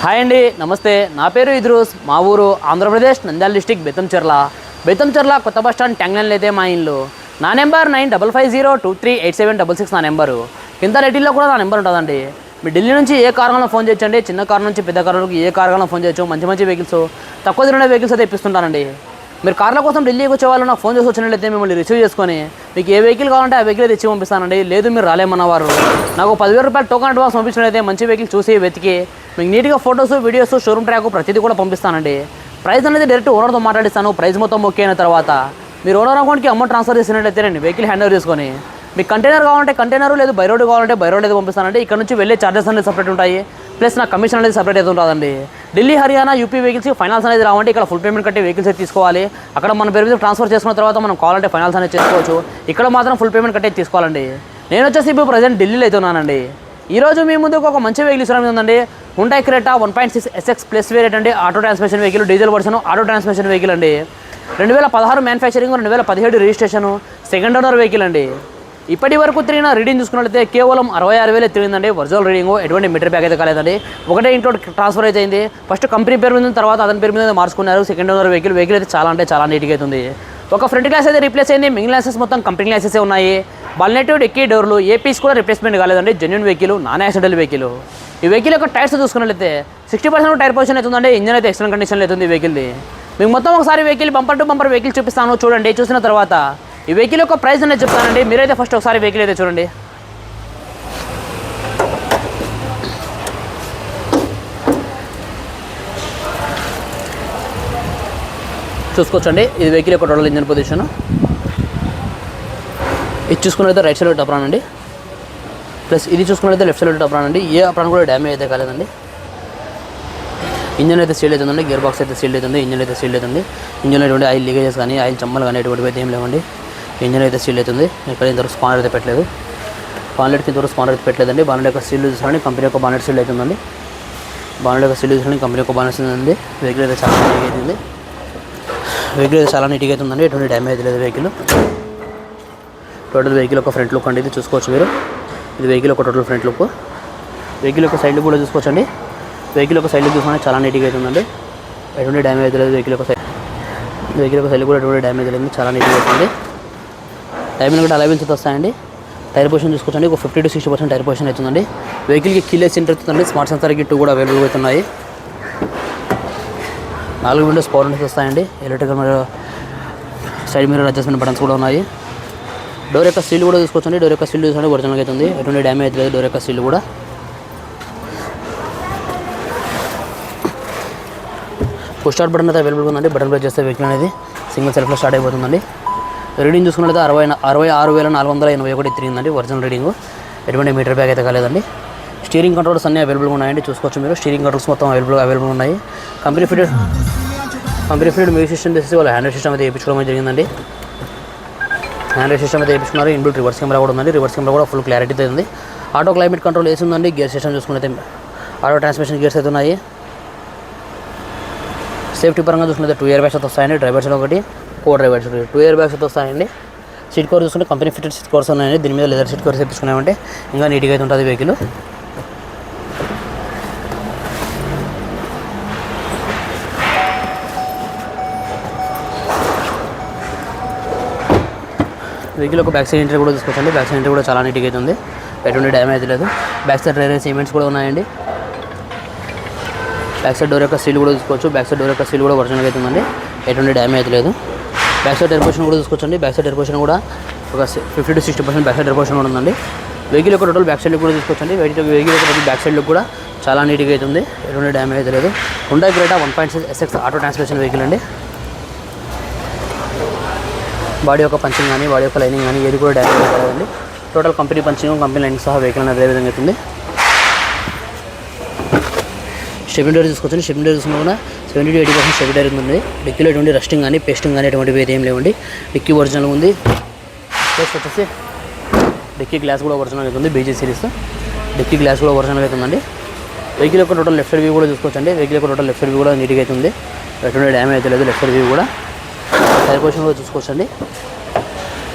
Hi అండి నమస్తే. నా పేరు ఇద్రూస్. మా ఊరు ఆంధ్రప్రదేశ్ నంద్యాల డిస్టిక్ బెత్తంచెర్ల బెత్తంచెర్ల కొత్త బస్ స్టాండ్ ట్యాంగ్లైన్లో అయితే మా ఇల్లు. నా number nine double five zero two three eight seven double six నా నెంబరు. కింద రెడ్డిలో కూడా నా నెంబర్ ఉంటుందండి. మీ ఢిల్లీ నుంచి ఏ కారణంలో ఫోన్ చేయొచ్చండి చిన్న కారు నుంచి పెద్ద కారులకు ఏ కారణంలో ఫోన్ చేయొచ్చు. మంచి మంచి వెహికల్స్. తక్కువ తిరిగిన వెహికల్స్ అయితే ఇప్పిస్తుంటానండి. మీరు కార్ల కోసం ఢిల్లీకి వచ్చే వాళ్ళు నాకు ఫోన్ చేసి వచ్చినట్లయితే మిమ్మల్ని రిసీవ్ చేసుకొని మీకు ఏ వెహికల్ కావాలంటే ఆ వెహికల్ తెచ్చి పంపిస్తానండి. లేదు మీరు రాలేమన్నవారు. నాకు పదివేల రూపాయలు టోకన్ అడ్వాన్స్ పంపించినట్లయితే మంచి వెహికల్ చూసి వెతికి మీకు నీట్గా ఫొటోస్ వీడియోస్ షోరూమ్ ట్రాక్ ప్రతిదీ కూడా పంపిస్తానండి. ప్రైస్ అనేది డైరెక్ట్ ఓనర్తో మాట్లాడిస్తాను. ప్రైస్ మొత్తం ఓకే అయిన తర్వాత మీరు ఓనర్ అకౌంట్కి అమౌంట్ ట్రాన్స్ఫర్ చేసినట్లయితే నేను వెహికల్ హ్యాండ్ ఓవర్ చేసుకొని మీకు కంటైనర్ కావాలంటే కంటైనర్ లేదు బై రోడ్ కావాలంటే బై రోడ్ అయితే పంపిస్తానండి. ఇక్కడ నుంచి వెళ్ళే చార్జెస్ అనేది సపరేట్ ఉంటాయి. ప్లస్ నా కమిషన్ అనేది సపరేట్ అయితే ఉంటుందండి ఢిల్లీ హర్యానా యూపీ వెహికల్స్ ఫైనాన్స్ అనేది రావంటే ఇక్కడ ఫుల్ పేమెంట్ కట్టి వెహికల్స్ అయితే తీసుకోవాలి. అక్కడ మన పేరు మీద ట్రాన్స్ఫర్ చేసుకున్న తర్వాత మనం కావాలంటే ఫైనాన్స్ అనేది చేసుకోవచ్చు. ఇక్కడ మాత్రం ఫుల్ పేమెంట్ కట్టి తీసుకోవాలండి. నేను వచ్చేసి ఇప్పుడు ప్రజెంట్ ఢిల్లీలో అయితే ఉన్నానండి. ఈ రోజు మీ ముందుకు ఒక మంచి వెహికల్ ఇస్తున్న ఉందండి. Hyundai Creta one point six SX plus variant అండి. Auto transmission vehicle diesel version auto transmission vehicle అండి. రెండు వేల పదహారు మ్యానుఫ్యాక్చరింగ్ రెండు వేల పదిహేడు రిజిస్ట్రేషన్ సెకండ్ ఓనర్ వెహికల్ అండి. ఇప్పటి వరకు తిరిగిన రీడింగ్ చూసుకున్నట్లయితే కేవలం అరవై ఆరు వేలే తిరిగిందండి. ఒరిజినల్ రీడింగ్ ఎటువంటి మీటర్ బ్యాగ్ అయితే కాలేదండి. ఒకటే ఇంట్లో ట్రాన్స్ఫర్ అయితే అయింది. ఫస్ట్ కంపెనీ పేరు మీద తర్వాత అతని పేరు మీద మార్చుకున్నారు. సెకండ్ ఓనర్ వెహికల్ వెహికల్ అయితే చాలా అంటే చాలా నీట్గా అవుతుంది. ఒక ఫ్రంట్ గ్లాస్ అయితే రీప్లేస్ అయింది. మిగిలిన గ్లాసెస్ మొత్తం కంపెనీ గ్లాసెస్ ఉన్నాయి. బల్నెట్ ఎక్కి డోర్లు ఏ పీస్ కూడా రిప్లేస్మెంట్ కాలేదండి. Genuine vehicle non accidental vehicle ఈ వెహికల్ యొక్క టైర్స్ చూసుకున్నట్లయితే సిక్స్టీ పర్సెంట్ టైర్ పొజిషన్ అవుతుందండి ఇంజన్ అయితే ఎక్సలెంట్ కండిషన్లో అవుతుంది ఈ వెహికల్ది మీకు మొత్తం ఒకసారి vehicle bumper to bumper vehicle చూపిస్తాను. చూడండి చూసిన తర్వాత ఈ వెహికల్ యొక్క ప్రైస్ అనేది చెప్తానండి. మీరైతే ఫస్ట్ ఒకసారి వెహికల్ అయితే చూడండి. చూసుకోవచ్చండి. ఇది వెహికల్ యొక్క టోటల్ ఇంజన్ పొజిషన్ ఇది చూసుకున్నట్లయితే రైట్ సైడ్ టాప్ అండి. ప్లస్ ఇది చూసుకున్నట్లయితే లెఫ్ట్ సైడ్ టాప్ అండి. ఏ అప్రాన్ కూడా డ్యామేజ్ అయితే కాలేదండి. ఇంజన్ అయితే సీల్ అవుతుందండి గేర్ బాక్స్ అయితే సీల్ అవుతుంది ఇంజన్ అయితే సీల్ అవుతుంది ఇంజన్ ఎటువంటి ఆయిల్ లీకేజెస్ కానీ ఆయిల్ చమ్మలు కానీ ఎటువంటి అయితే ఏం లేవండి. ఇంజన్ అయితే సీల్ అవుతుంది. ఇక్కడ ఇంతవరకు స్పానర్ అయితే పెట్టలేదు. బాన్లెట్కి ఇంతవరకు స్పానర్ అయితే పెట్టలేదండి. బాన్లెట్ యొక్క సీల్ చూసారని కంపెనీ యొక్క బాన్లెట్ సీల్ అవుతుందండి. బాన్లెట్ యొక్క సీల్ చూసారని కంపెనీ యొక్క బాన్లెట్ సీల్ ఉంది వెహికల్ అయితే చాలా నీట్గా అవుతుంది. వెహికల్ అయితే చాలా నీట్గా అవుతుందండి. ఎటువంటి డ్యామేజ్ లేదు వెహికల్ టోటల్ వెహికల్ యొక్క ఫ్రంట్ లుక్ అండి ఇది. చూసుకోవచ్చు మీరు. ఇది వెహికల్ యొక్క టోటల్ ఫ్రంట్ లుక్ వెహికల్ యొక్క సైడ్ కూడా చూసుకోవచ్చండి. వెహికల్ యొక్క సైడ్ చూసుకుంటే చాలా నీట్గా అవుతుందండి. ఎటువంటి డ్యామేజ్ లేదు. వెహికల్ యొక్క సైడ్ వెహికల్ యొక్క సైడ్ కూడా ఎటువంటి డ్యామేజ్ లేదు. చాలా నీట్గా అవుతుంది. టైమింగ్ కూడా అలవెన్స్ అయితే వస్తాయండి. టైర్ పొజిషన్ చూసుకోవచ్చండి. ఒక fifty to sixty percent tyre position అవుతుందండి. వెహికల్కి కీలెస్ సెంటర్ అవుతుందండి. స్మార్ట్ సెన్సార్ గిట్ కూడా అవైలబుల్ అవుతున్నాయి. నాలుగు విండోస్ పవర్ విండోస్ వస్తాయండి. Electrical side mirror adjustment buttons కూడా ఉన్నాయి. డోర్ యొక్క సీల్ కూడా చూసుకోవచ్చండి. డోర్ యొక్క సీల్ చూసుకోండి ఒరిజినల్గా అవుతుంది. ఎటువంటి డ్యామేజ్ లేదు డోర్ యొక్క సీల్ కూడా. పుష్ స్టార్ట్ బటన్ అయితే అవైలబుల్ ఉందండి. బటన్ ప్రెస్ చేస్తే వెహికల్ అనేది సింగిల్ సెల్ఫ్లో స్టార్ట్ అయిపోతుందండి. రీడింగ్ చూసుకున్నట్లయితే అరవై అరవై ఆరు వేల నాలుగు వందల ఎనభై ఒకటి తిరిగిందండి ఒరిజినల్ రీడింగ్. ఎటువంటి మీటర్ బ్యాగ్ అయితే కాలేదండి. స్టీరింగ్ కంట్రోల్స్ అన్నీ అవైలబుల్గా ఉన్నాయండి చూసుకోవచ్చు మీరు. స్టీరింగ్ కంట్రోల్స్ మొత్తం అవైలబుల్ అవైలబుల్ ఉన్నాయి. Company fitted company fitted music system తెచ్చి వాళ్ళు హ్యాండ్ సిస్టమ్ అయితే వేయించుకోవడం జరిగిందండి. హ్యాండ్రెడ్ సిస్టమ్ అయితే వేయించుకున్నారు ఇన్బుల్ రివర్స్ కెమెరా కూడా ఉందండి. రివర్స్ కెమెరా కూడా ఫుల్ క్లారిటీ ఉంది. ఆటో క్లైమేట్ కంట్రోల్ వేసి ఉందండి. గేర్ సిస్టమ్ చూసుకున్నైతే ఆటో ట్రాన్స్మిషన్ గేర్స్ అయితే ఉన్నాయి. సేఫ్టీ పరంగా చూసుకున్నైతే టూ ఇయర్ బ్యాగ్స్ అయితే వస్తాయండి. డ్రైవర్స్ ఒకటి. Co driver two air bags అయితే వస్తాయండి. సీట్ కవర్ చూసుకుంటే కంపెనీ ఫిటెడ్ సీట్ కవర్స్ ఉన్నాయండి. దీని మీద లెదర్ సీట్ కవర్స్ తెప్పించుకున్నామంటే ఇంకా నీట్గా అయితే ఉంటుంది వెహికల్ వెహికల్ ఒక బ్యాక్ సైడ్ ఎంట్రీ కూడా తీసుకోవచ్చండి బ్యాక్ సైడ్ ఎంట్రీ కూడా చాలా నీట్గా అయితే ఉంది. ఎటువంటి డ్యామేజ్ లేదు. బ్యాక్ సైడ్ రైల్వే సిమెంట్స్ కూడా ఉన్నాయండి. బ్యాక్ సైడ్ డోర్ యొక్క సీల్ కూడా చూసుకోవచ్చు. బ్యాక్ సైడ్ డోర్ యొక్క సీల్ కూడా ఒరిజినల్గా అవుతుందండి ఎటువంటి డ్యామేజ్ లేదు. బ్యాక్ సైడ్ ఎయిర్ కూడా చూసుకోవచ్చండి బ్యాక్ సైడ్ ఎయిర్ కూడా ఒక fifty to sixty percent back side air కూడా ఉందండి. వెహికల్ యొక్క టోటల్ బ్యాక్ సైడ్ కూడా చూసుకోవచ్చండి వెహికల్ వెహికల్ యొక్క టోటల్ బ్యాక్ సైడ్ కూడా చాలా నీట్గా అయితే ఉంది. ఎటువంటి డ్యామేజ్ అయితే లేదు. Hyundai Creta one point six SX auto transmission vehicle అండి. బాడీ యొక్క పంచింగ్ కానీ బాడీ యొక్క లైనింగ్ కానీ ఏది కూడా డ్యామేజ్ కాలేదండి total company punching company lining సహా వెహికల్ అనేది అదే విధంగా అవుతుంది స్టెబిన్ డోర్ తీసుకొచ్చి స్టెబిన్ డోర్ తీసుకున్నా కూడా seventy to eighty percent stepney door ఉంది. డిక్కీలో ఎటువంటి రస్టింగ్ కానీ పేస్టింగ్ కానీ ఎటువంటివి అయితే ఏం లేవండి. డిక్కీ ఒరిజినల్ ఉంది. ప్లస్ వచ్చేసి డిక్కీ గ్లాస్ కూడా ఒరిజినల్ అవుతుంది బీజీ సిరీస్. డిక్కీ గ్లాస్ కూడా ఒరిజినల్ అవుతుందండి వెహికల్ యొక్క టోటల్ లెఫ్ట్ సైడ్ వ్యూ కూడా చూసుకోవచ్చండి. వెహికల్ యొక్క టోటల్ లెఫ్ట్ సైడ్ వ్యూ కూడా నీట్గా అవుతుంది ఎటువంటి డ్యామేజ్ అయితే లేదు. లెఫ్ట్ సైడ్ వ్యూ కూడా టైర్ పొజిషన్ కూడా చూసుకోవచ్చండి.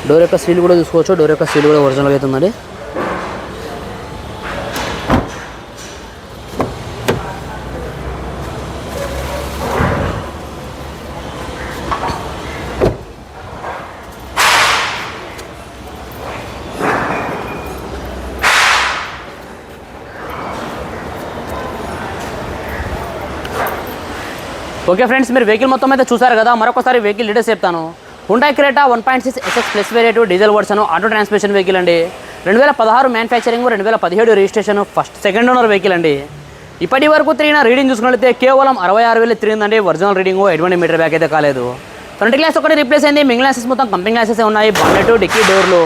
డోర్ యొక్క సీల్ కూడా చూసుకోవచ్చు. డోర్ యొక్క సీల్ కూడా ఒరిజినల్ అవుతుందండి ఓకే ఫ్రెండ్స్ మీరు వెహికల్ మొత్తం అయితే చూసారు కదా మరొకసారి వెహికల్ డీటెయిల్స్ చెప్తాను. Hyundai Creta one point six SS plus variant diesel version auto transmission vehicle అండి. రెండు వేల పదహారు మ్యానుఫ్యాక్చరింగ్ రెండు వేల పదిహేడు registration first second owner vehicle అండి. ఇప్పటి వరకు తిరిగిన రీడింగ్ చూసుకున్నట్లయితే కేవలం అరవై ఆరు వేలు తిరిగిందండి. ఒరిజినల్ రీడింగ్ ఎటువంటి మీటర్ బ్యాక్ అయితే కాలేదు. ఫ్రంట్ గ్లాస్ ఒకటి రిప్లేస్ అయింది. మిగిలిన గ్లాసెస్ మొత్తం కంపెనీ గ్లాసెస్ ఉన్నాయి? బాన్నెట్ డిక్కీ డోర్లు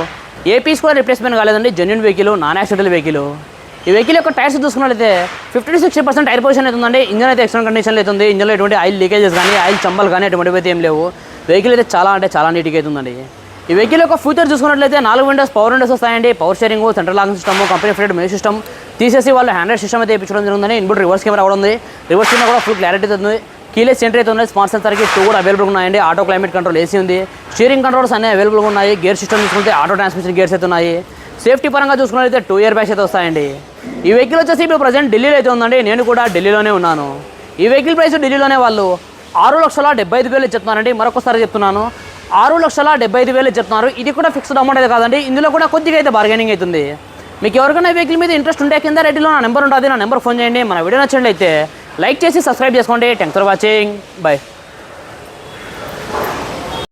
ఏ పీస్ కూడా రిప్లేస్మెంట్ కాలేదండి. Genuine vehicle non accidental vehicle ఈ వెహికల్ యొక్క టైర్స్ చూసుకున్నట్లయితే fifty to sixty percent tyre position అవుతుందండి ఇంజన్ అయితే ఎక్స్టెంట్ కండిషన్లో ఉంది. ఇంజన్లో ఎటువంటి ఆయిల్ లీకేజెస్ కానీ ఆయిల్ చంబల్ కానీ ఎటువంటివి అయితే ఏం లేవు. వెహికల్ అయితే చాలా అంటే చాలా నీట్గా ఉందండి. ఈ వెహికల్ యొక్క ఫ్యూచర్ చూసుకున్నట్లయితే నాలుగు విండోస్ పవర్ విండోస్ వస్తాయండి. Power sharing central locking system company fitted main system తీసేసి వాళ్ళు హ్యాండ్రెడ్ సిస్టమ్ అయితే ఇప్పించడం జరుగుతుంది ఇన్బుల్ రివర్స్ కెమెరా కూడా ఉంది. రివర్స్ కెమెరా కూడా ఫుల్ క్లారిటీ ఉంది. కీలెస్ ఎంట్రీ అయితే ఉన్నాయి స్మార్ట్ సెన్సర్కి టూ కూడా అవైలబుల్ ఉన్నాయండి. ఆటో క్లైమేట్ కంట్రోల్ ఏసీ ఉంది. స్టీరింగ్ కంట్రోల్స్ అన్నీ అవైలబుల్గా ఉన్నాయి. గేర్ సిస్టమ్ తీసుకుంటే ఆటో ట్రాన్స్మిషన్ గేర్స్ అయితే ఉన్నాయి. సేఫ్టీ పరంగా చూసుకున్నట్లయితే టూ ఇయర్ బ్యాగ్స్ అయితే వస్తాయండి. ఈ వెహికల్ వచ్చేసి ఇప్పుడు ప్రజెంట్ ఢిల్లీలో అయితే ఉందండి. నేను కూడా ఢిల్లీలోనే ఉన్నాను. ఈ వెహికల్ ప్రైస్ ఢిల్లీలోనే వాళ్ళు ఆరు లక్షల డెబ్బై ఐదు వేలు చెప్తున్నారండి. మరొకసారి చెప్తున్నాను. ఆరు లక్షల డెబ్బై ఐదు వేలు చెప్తున్నారు. ఇది కూడా ఫిక్స్డ్ అమౌంట్ అయితే కాదండి. ఇందులో కూడా కొద్దిగా అయితే బార్గెనింగ్ అవుతుంది. మీకు ఎవరికైనా వెహికల్ మీద ఇంట్రెస్ట్ ఉంటే కింద రెడ్డిలో నా నెంబర్ ఉంటుంది నా నెంబర్ ఫోన్ చేయండి. మన వీడియో నచ్చండి అయితే లైక్ చేసి సబ్స్క్రైబ్ చేసుకోండి. Thanks for watching bye